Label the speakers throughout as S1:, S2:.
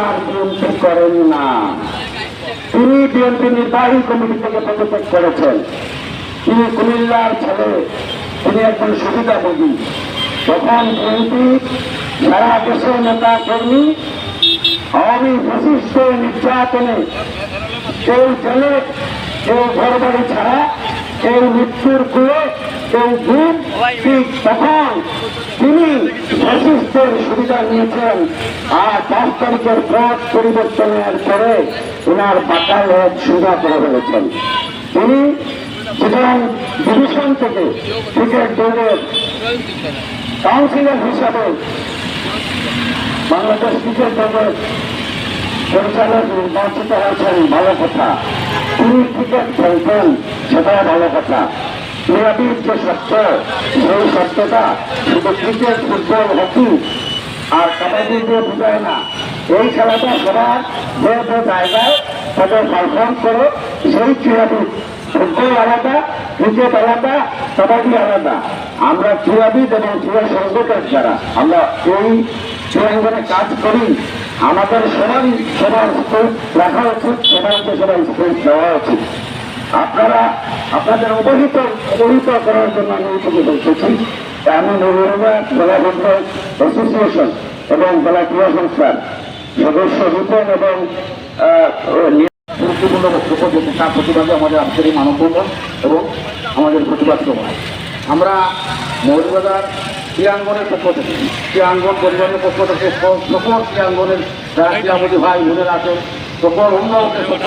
S1: আর BNP করেন না। তিনি বিএনপি নির্বাহী কমিটি থেকে পদত্যাগ করেছেন। তিনি কুমিল্লার ছেলে, তিনি একজন সুবিধাভোগী। তখন বিএনপি সারা দেশের নেতা কর্মী আওয়ামী ফসিস্ট নির্যাতনে কেউ জেলে, কেউ ঘর বাড়ি ছাড়া, কেউ মৃত্যুর কুয়ে কেউ ঘুম ঠিক তখন তিনি ফসিস্টের সুবিধা নিয়েছেন। আর পাঁচ তারিখের পথ পরিবর্তনের পরে ওনার পাতাল সুবিধা করে ফেলেছেন। তিনি সুতরাং ডিভিশন থেকে ক্রিকেট দলের কাউন্সিলর হিসাবে বাংলাদেশ ক্রিকেট দলের পরিচালক নির্বাচিত হয়েছেন ভালো কথা। তিনি ক্রিকেট খেলতেন, সেটাও ভালো কথা। ক্রীড়াবিদ যে সত্য সেই সত্যটা শুধু ক্রিকেট, ফুটবল, হকি আর কাবাডি দিয়ে বোঝায় না। এই খেলাটা সবার যে যে জায়গায় তাদের পারফর্ম করে, সেই ক্রীড়াবিদ ফুটবল আলাদা, ক্রিকেট আলাদা, কাবাডি আলাদা। আমরা ক্রীড়াবিদ এবং ক্রীড়া সংগঠক যারা, আমরা এই ক্রীড়াঙ্গনে কাজ করি। আমাদের সবাই সবার স্পোর্ট রাখা উচিত, সবাইকে সবাই স্পোর্ট দেওয়া উচিত। আপনারা আপনাদের অবহিত অবহিত করার জন্য আমি এইটুকু বলতেছি আমি নবীরা ফুটবল অ্যাসোসিয়েশন এবং জেলা ক্রীড়া সংস্থার সদস্য রূপন এবং গুরুত্বপূর্ণ বক্তব্য যেটি তার প্রতিবাদে আমাদের এই মানববন্ধন এবং আমাদের প্রতিবাদ সভা। আমরা মৌলবাজার ক্রীড়াঙ্গনের পক্ষ থেকে, ক্রীড়াঙ্গন পরিবারের পক্ষ থেকে সকল ক্রীড়াঙ্গনের যারা ক্রীড়ামন্ত্রী ভাই বোনেরা আছেন সকল অন্যদের পক্ষ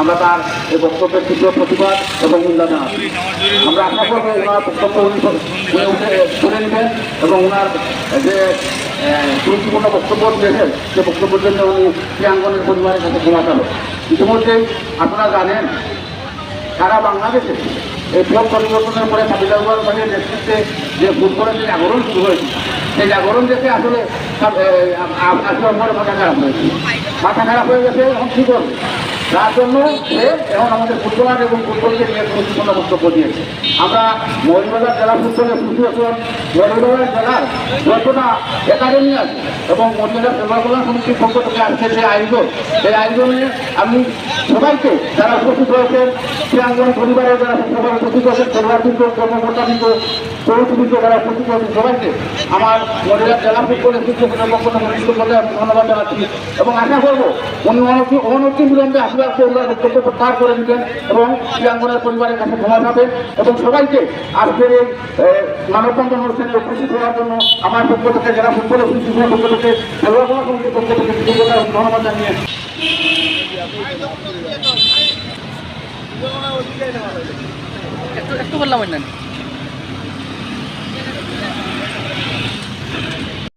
S1: আমরা তার এই বক্তব্যের তীব্র প্রতিবাদ এবং জানাচ্ছি। আমরা আশা করব ওনার বক্তব্য উনি শুনে নেবেন এবং ওনার যে গুরুত্বপূর্ণ বক্তব্য দিয়েছেন, সে বক্তব্যের জন্য উনি ক্রীড়াঙ্গনের পরিবারের কাছে ক্ষমা চালো ইতিমধ্যেই আপনারা জানেন, সারা বাংলাদেশে এই ভোট পরিবর্তনের পরে সাবিদার বাহিনীর নেতৃত্বে যে ফুটবলের জাগরণ শুরু হয়েছে। সেই জাগরণ দেখে আসলে আসলে মাথা খারাপ হয়ে গেছে এখন কী করবে? তার জন্য এখন আমাদের ফুটবলার এবং ফুটবলকে নিয়ে গুরুত্বপূর্ণ বক্তব্য দিয়েছে। আমরা মৌলবাজার জেলা ফুটবল অ্যাসোসিয়েশন মৌলবাজার জেলার যতটা একাডেমি আছে এবং মহিলা সেবা কল্যাণ সমিতির পক্ষ থেকে আজকে যে আয়োজন। সেই আয়োজনে আমি সবাইকে যারা উপস্থিত হয়েছেন ক্রীড়াঙ্গন পরিবারের যারা সবাই উপস্থিত হয়েছেন পরিবারবৃন্দ কর্মকর্তাবৃন্দ পৌরবৃন্দ যারা উপস্থিত হয়েছেন সবাইকে আমার মহিলা জেলা ফুটবল অ্যাসোসিয়েশনের পক্ষ থেকে ধন্যবাদ জানাচ্ছি। এবং আশা করব, উনি অনতি অনতি বিলম্বে আসলে ওনার বক্তব্য প্রত্যাহার করে দিবেন এবং ক্রীড়াঙ্গনের পরিবারের কাছে ক্ষমা চাবেন এবং সবাইকে আজকের এই মানববন্ধন অনুষ্ঠানে উপস্থিত হওয়ার জন্য আমার পক্ষ থেকে ফুটবল পক্ষ থেকে পক্ষ থেকে ধন্যবাদ জানিয়ে
S2: একটু না